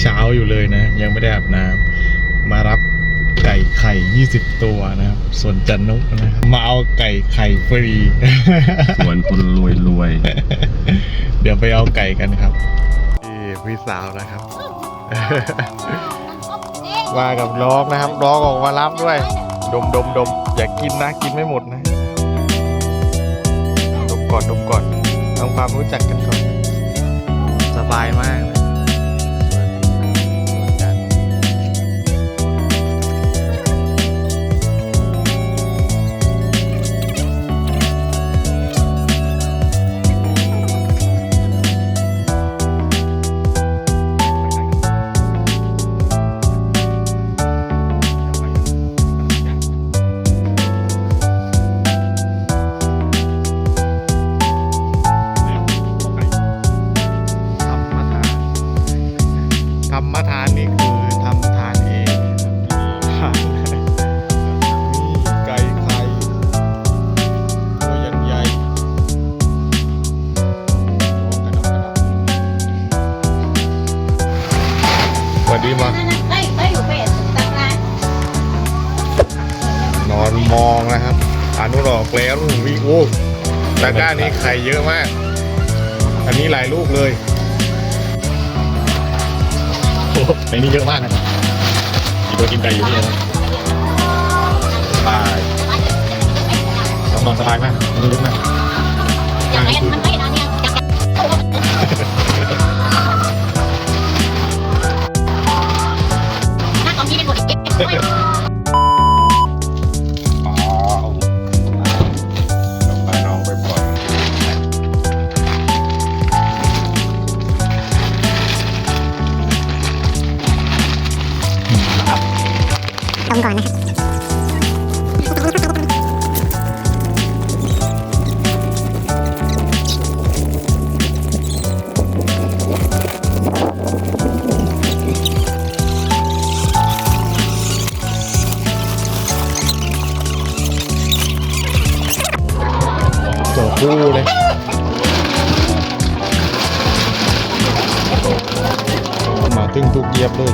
เช้าอยู่เลยนะ ยังไม่ได้อาบน้ำมารับไก่ไข่ 20 ตัวนะครับส่วนจันนุกนะครับมาเอาไก่ไข่ฟรีส่วนคนรวยรวย เดี๋ยวไปเอาไก่กันครับนี่พี่สาวนะครับมากับน้องนะครับน้องออกมารับด้วย ดมดมดมอย่ากินนะกินไม่หมดนะดมก่อนดมก่อนทำความรู้จักกันก่อน สบายมาก รรมทานนี่คือทำทานเองนี่ไก่ไข่ตัวใหญ่กระดกกระดกสวัสดีมา นอนมองนะครับอนุรอกแล้ววิโอ้ตะกร้านี้ไข่เยอะมาก อันนี้หลายลูกเลย ในนี้เยอะมากนะครับมีตัวกินไก่อยู่นี่นะสบายต้องนอนสบายมากนอนลึกมากอ๋อ ตรงก่อนนะครับจอคู่เลยมาตึงทุกเยียบเลย